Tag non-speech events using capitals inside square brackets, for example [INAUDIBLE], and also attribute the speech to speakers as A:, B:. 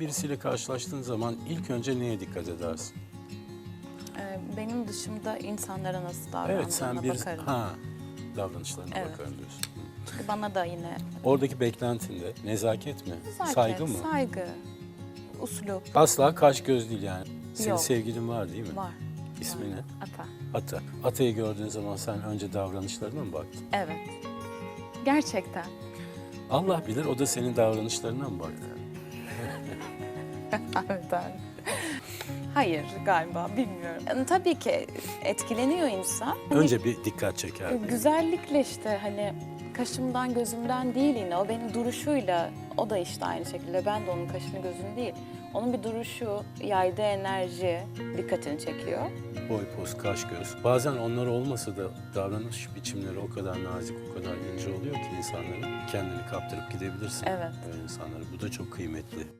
A: birisiyle karşılaştığın zaman ilk önce neye dikkat edersin?
B: Ee, benim dışımda insanlara nasıl davrandığına
A: Evet sen bir
B: bakarım.
A: ha davranışlarına
B: Evet.
A: bakarım diyorsun.
B: Bana da yine
A: Oradaki beklentinde nezaket mi?
B: nezaket,
A: Saygı mı?
B: Saygı, uslup
A: Asla kaş göz değil yani. Senin
B: Yok.
A: sevgilin var değil mi?
B: var.
A: İsmi ne?
B: Ata.
A: Ata. Ata'yı gördüğün zaman sen önce davranışlarına mı baktın?
B: Evet. Gerçekten.
A: Allah bilir o da senin davranışlarına mı baktı? [LAUGHS]
B: evet abi. Hayır galiba bilmiyorum. Yani tabii ki etkileniyor insan. Hani
A: Önce bir dikkat çeker.
B: Güzellikle işte hani kaşımdan gözümden değil yine o benim duruşuyla o da işte aynı şekilde ben de onun kaşını gözünü değil. Onun bir duruşu, yaydığı enerji dikkatini çekiyor.
A: Boy, poz, kaş, göz. Bazen onlar olmasa da davranış biçimleri o kadar nazik, o kadar ince oluyor ki insanların kendini kaptırıp gidebilirsin.
B: Evet.
A: Böyle insanlara. Bu da çok kıymetli.